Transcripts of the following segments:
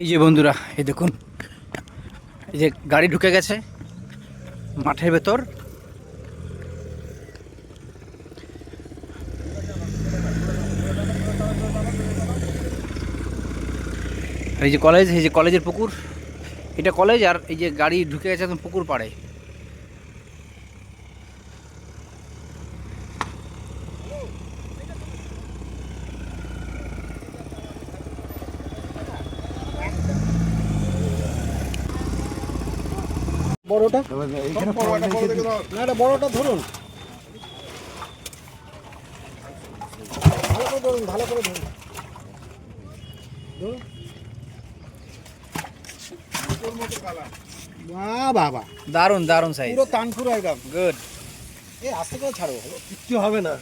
এই যে বন্ধুরা, এই দেখুন, এই যে গাড়ি ঢুকে গেছে মাঠের ভেতর। এই যে কলেজ, এই যে কলেজের পুকুর, এটা কলেজ আর এই যে গাড়ি ঢুকে গেছে একদম পুকুর পাড়ে। বড়টা? না এটা বড়টা ধরুন। ভালো করে ধরুন ভালো করে ধরুন। বাবা দারুণ দারুণ সাইজ পুরো তানপুর একদম। গুড এ আস্তে করে ছাড়ো। কিচ্ছু হবে না।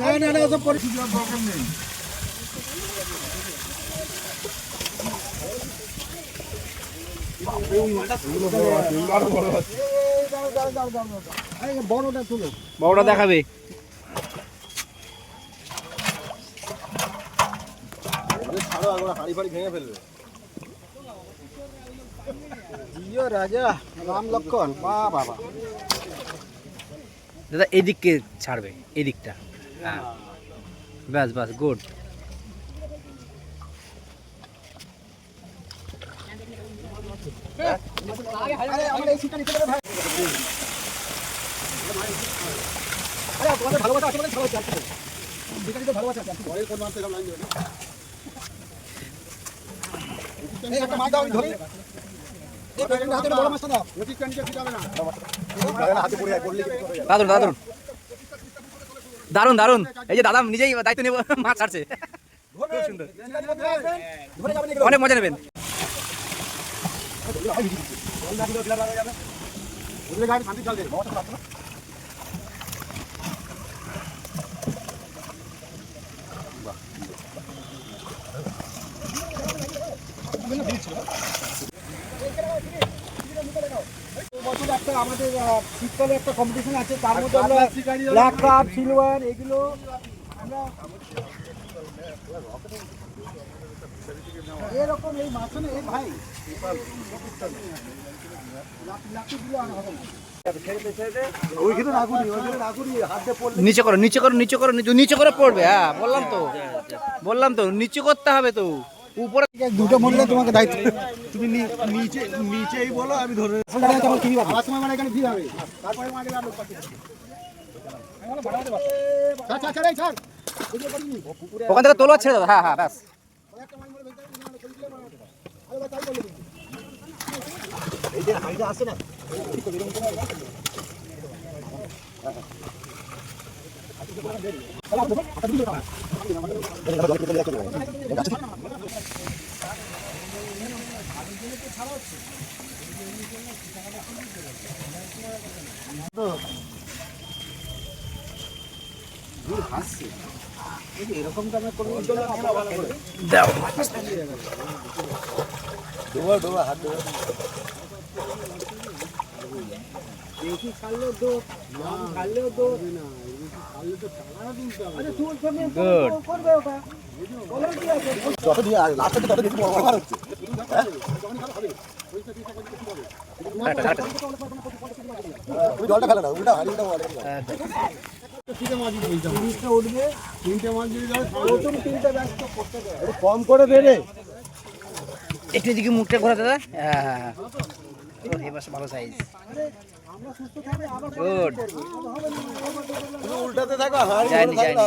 না। না না ওসব পরে এই দাঁড়াও, বড়টা দেখাবে। হাড়ি ফাড়ি ভেঙে ফেলবে রাজা রাম লক্ষণ বাহ বাবা দাদা, এদিককে ছাড়বে, এদিকটা। হ্যাঁ। ব্যাস ব্যাস গুড দারুণ দারুণ এই যে দাদা নিজেই দায়িত্ব নিয়ে মাছ ছাড়ছে। খুব সুন্দর। অনেক মজা নেবেন। আমাদের শীতকালে একটা কম্পিটিশন আছে তার মধ্যে আমরা ব্ল্যাক কাপ সিলভার এগুলো আমরা এরকম এই এই ভাই। হবে না। দিয়ে পড়লে। নিচে করো নিচে করো নিচে করো নিচে নিচে করে পড়বে হ্যাঁ বললাম তো। বললাম তো নিচে করতে হবে তো। উপরে দুটো মরলে তোমাকে দায়িত্ব। তুমি নিচে নিচেই বলো আমি ধরে সময় মানে এখানে হবে তারপরে মাকে এই। ওখান থেকে তোলো ছেড়ে দাও। হ্যাঁ হ্যাঁ ব্যাস। মানে আসে না করে দাও। ডোবা ডোবা হাত ডোবা বেশি ছাড়লেও দোষ কম ছাড়লেও দোষ ছাড়লে তো চালানো দিতে হবে আরে তুই করবে Good. করবে ওটা বলো। কি আছে যত দিয়ে লাস্টে তত বেশি বড় বড় হচ্ছে তুমি জলটা ফেলে না উল্টা তিরিশটা উঠবে। তিনটে মাছ যদি যায় প্রথম তিনটে ব্যাস করতে কম করে বেড়ে একটু এদিকে মুখটা ঘোরা দাদা। হ্যাঁ হ্যাঁ হ্যাঁ ভালো সাইজ গুড উল্টাতে থাকো হাড়ি ধরে না।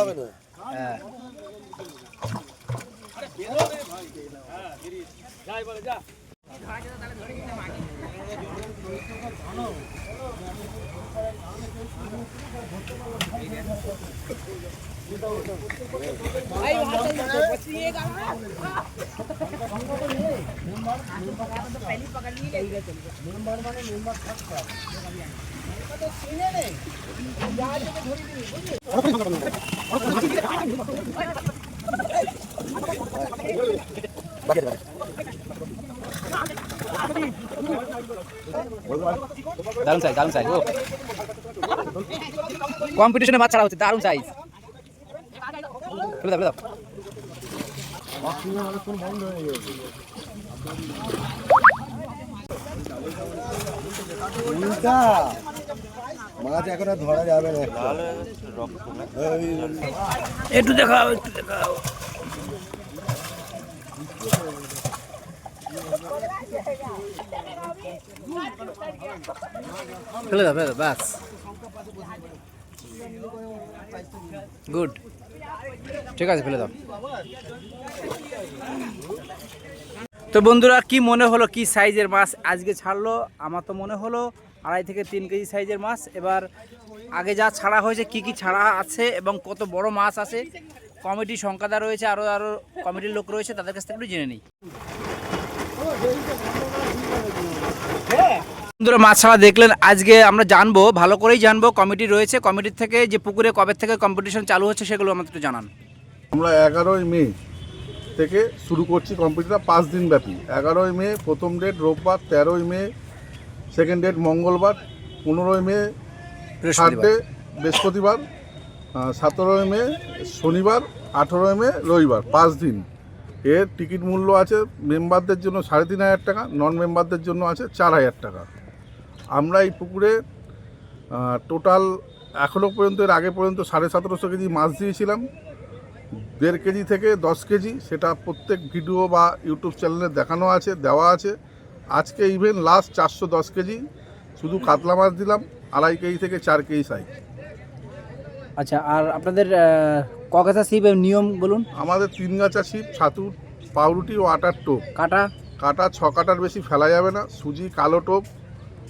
হ্যাঁ দারুণ সাইজ দারুণ সাইজ ও। কম্পিটিশনে মাছ ছাড়া হচ্ছে দারুণ সাইজ ফেলে দাও দাও। মাছ এখন আর ধরা যাবে না। একটু দেখাও একটু দেখাও। ফেলে দাও, ফেলে ব্যাস। গুড ঠিক আছে, ফেলে দাও। তো বন্ধুরা, কি মনে হলো, কি সাইজের মাছ আজকে ছাড়লো? আমার তো মনে হলো আড়াই থেকে তিন কেজি সাইজের মাছ। এবার আগে যা ছাড়া হয়েছে, কি কি ছাড়া আছে এবং কত বড় মাছ আছে কমিটি সংখ্যাদা রয়েছে আরও আরও কমিটির লোক রয়েছে, তাদের কাছ থেকে একটু জেনে নিই। বন্ধুরা মাছ ছাড়া দেখলেন আজকে আমরা জানব ভালো করেই জানব কমিটি রয়েছে কমিটির থেকে যে পুকুরে কবে থেকে কম্পিটিশন চালু হচ্ছে সেগুলো আমাদের জানান। আমরা এগারোই মে থেকে শুরু করছি কম্পিটিশনটা পাঁচ দিন ব্যাপী। এগারোই মে প্রথম ডেট রোববার তেরোই মে সেকেন্ড ডেট মঙ্গলবার পনেরোই মে থার্ড ডে বৃহস্পতিবার সতেরোই মে শনিবার আঠেরোই মে রবিবার পাঁচ দিন। এর টিকিট মূল্য আছে মেম্বারদের জন্য সাড়ে তিন হাজার টাকা নন মেম্বারদের জন্য আছে চার হাজার টাকা। আমরা এই পুকুরে টোটাল এখনও পর্যন্ত, এর আগে পর্যন্ত সাড়ে সতেরোশো কেজি মাছ দিয়েছিলাম। দেড় কেজি থেকে দশ কেজি, সেটা প্রত্যেক ভিডিও বা ইউটিউব চ্যানেলে দেখানো আছে, দেওয়া আছে। আজকে ইভেন লাস্ট চারশো দশ কেজি, শুধু কাতলা মাছ দিলাম, আড়াই কেজি থেকে চার কেজি সাইজ। আচ্ছা আর আপনাদের কগাছা সিপ নিয়ম বলুন? আমাদের তিন গাছা ছিপ ছাতু পাউরুটি ও আটার টোপ। কাটা? কাটা ছ কাটার বেশি ফেলা যাবে না। সুজি কালো টোপ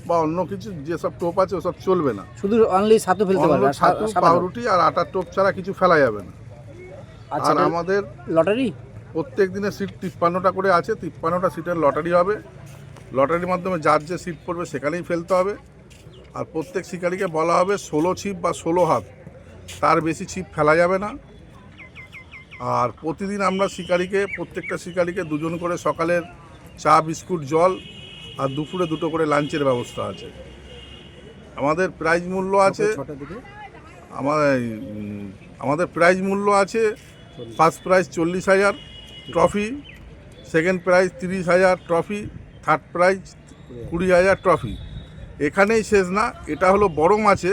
বা অন্য কিছু যেসব টোপ আছে ওসব চলবে না। শুধু অনলি সাতু ফেলতে পারবে ছাতু পাউরুটি আর আটার টোপ ছাড়া কিছু ফেলা যাবে না। আচ্ছা আর আমাদের লটারি? প্রত্যেক দিনে সিট তিপ্পান্নটা করে আছে। তিপ্পান্নটা সিটের লটারি হবে। লটারির মাধ্যমে যার যে সিট পড়বে সেখানেই ফেলতে হবে। আর প্রত্যেক শিকারীকে বলা হবে ষোলো ছিপ বা ষোলো হাত। তার বেশি ছিপ ফেলা যাবে না। আর প্রতিদিন আমরা শিকারিকে প্রত্যেকটা শিকারিকে দুজন করে সকালের চা বিস্কুট জল আর দুপুরে দুটো করে লাঞ্চের ব্যবস্থা আছে। আমাদের প্রাইজ মূল্য আছে আমার আমাদের প্রাইজ মূল্য আছে ফার্স্ট প্রাইজ চল্লিশ হাজার ট্রফি সেকেন্ড প্রাইজ তিরিশ হাজার ট্রফি থার্ড প্রাইজ কুড়ি হাজার ট্রফি এখানেই শেষ না এটা হলো বড় মাছে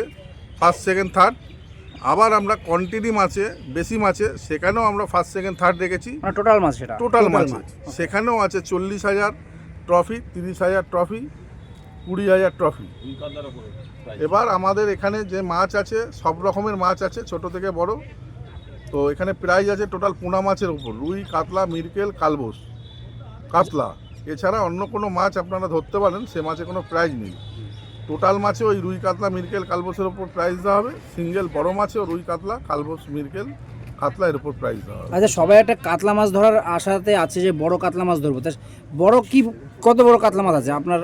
ফার্স্ট সেকেন্ড থার্ড আবার আমরা কন্টিনিউ মাছে বেশি মাছে সেখানেও আমরা ফার্স্ট সেকেন্ড থার্ড রেখেছি টোটাল মাছ সেটা? টোটাল মাছে। সেখানেও আছে চল্লিশ হাজার ট্রফি তিরিশ হাজার ট্রফি কুড়ি হাজার ট্রফি এবার আমাদের এখানে যে মাছ আছে সব রকমের মাছ আছে ছোট থেকে বড়। তো এখানে প্রাইজ আছে টোটাল পোনা মাছের উপর রুই কাতলা মিরকেল কালবোস কাতলা। এছাড়া অন্য কোনো মাছ আপনারা ধরতে পারেন সে মাছে কোনো প্রাইজ নেই। টোটাল মাছে ওই রুই কাতলা মিরকেল কালবোসের ওপর প্রাইজ দেওয়া হবে। সিঙ্গেল বড় মাছেও রুই কাতলা কালবোস মিরকেল কাতলা এর উপর প্রাইজ দেওয়া হবে। আচ্ছা সবাই একটা কাতলা মাছ ধরার আশাতে আছে যে বড় কাতলা মাছ ধরবো। তা বড় কি কত বড় কাতলা মাছ আছে? আপনার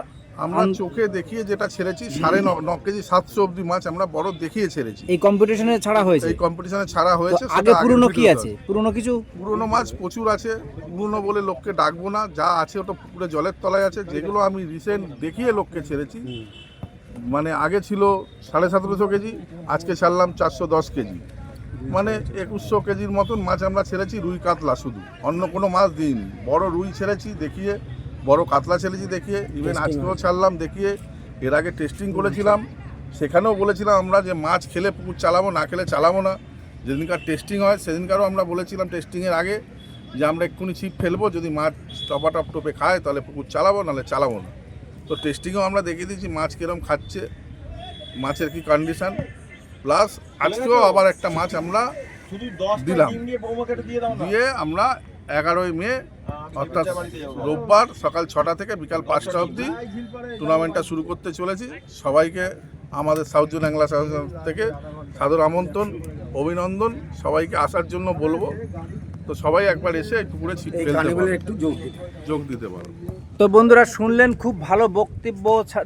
আমরা চোখে দেখিয়ে যেটা ছেড়েছি সাড়ে ন কেজি সাতশো অব্দি মাছ আমরা বড় দেখিয়ে ছেড়েছি। এই কম্পিটিশনে ছাড়া হয়েছে? এই কম্পিটিশনে ছাড়া হয়েছে আগে পুরনো কি আছে। পুরনো কিছু? পুরনো মাছ প্রচুর আছে পুরনো বলে লোককে ডাকবো না যা আছে ওটা পুকুরে জলের তলায় আছে যেগুলো আমি রিসেন্ট দেখিয়ে লোককে ছেড়েছি মানে আগে ছিল সাড়ে সতেরোশো কেজি আজকে ছাড়লাম চারশো দশ কেজি। মানে একুশশো কেজির মতন মাছ আমরা ছেড়েছি রুই কাতলা শুধু। অন্য কোনো মাছ দিন বড় রুই ছেড়েছি দেখিয়ে বড় কাতলা ছেড়েছি দেখিয়ে ইভেন আজকেও ছাড়লাম দেখিয়ে এর আগে টেস্টিং করেছিলাম। সেখানেও বলেছিলাম আমরা যে মাছ খেলে পুকুর চালাবো না খেলে চালাবো না। যেদিনকার টেস্টিং হয় সেদিনকারও আমরা বলেছিলাম টেস্টিংয়ের আগে যে আমরা এক্ষুনি ছিপ ফেলব যদি মাছ টপাটপ টোপে খায় তাহলে পুকুর চালাবো নাহলে চালাবো না। তো টেস্টিংও আমরা দেখিয়ে দিয়েছি মাছ কীরকম খাচ্ছে মাছের কি কন্ডিশন প্লাস আজকেও আবার একটা মাছ আমরা দিলাম। দিয়ে আমরা এগারোই মে অর্থাৎ রোববার সকাল ছটা থেকে বিকাল পাঁচটা অবধি টুর্নামেন্টটা শুরু করতে চলেছি। সবাইকে আমাদের সাউথ জোন অ্যাংলা থেকে সাদর আমন্ত্রণ অভিনন্দন। সবাইকে আসার জন্য বলব। তো সবাই একবার এসে পুকুরে ছিপ ফেলতে পারো। একটু যোগ যোগ দিতে পারো। তো বন্ধুরা শুনলেন, খুব ভালো বক্তব্য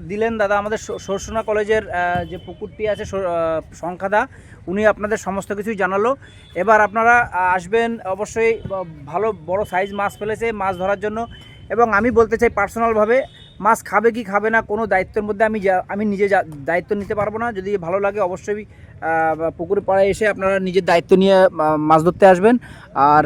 দিলেন দাদা আমাদের সরসোনা কলেজের যে পুকুরটি আছে সংখ্যাদা উনি আপনাদের সমস্ত কিছুই জানালো। এবার আপনারা আসবেন অবশ্যই ভালো বড় সাইজ মাছ ফেলেছে, মাছ ধরার জন্য। এবং আমি বলতে চাই পার্সোনালভাবে মাছ খাবে কি খাবে না, কোনো দায়িত্বের মধ্যে আমি আমি নিজে দায়িত্ব নিতে পারব না। যদি ভালো লাগে অবশ্যই পুকুরে পাড়ায় এসে আপনারা নিজের দায়িত্ব নিয়ে মাছ ধরতে আসবেন। আর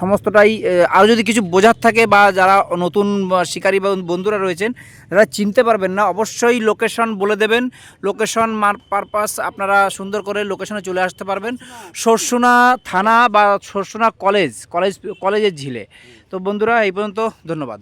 সমস্তটাই আরও যদি কিছু বোঝার থাকে বা যারা নতুন শিকারী বা বন্ধুরা রয়েছেন যারা চিনতে পারবেন না, অবশ্যই লোকেশন বলে দেবেন। লোকেশন মার পারপাস আপনারা সুন্দর করে লোকেশনে চলে আসতে পারবেন। সরসুনা থানা বা সরসুনা কলেজ কলেজ, কলেজের ঝিলে। তো বন্ধুরা, এই পর্যন্ত ধন্যবাদ।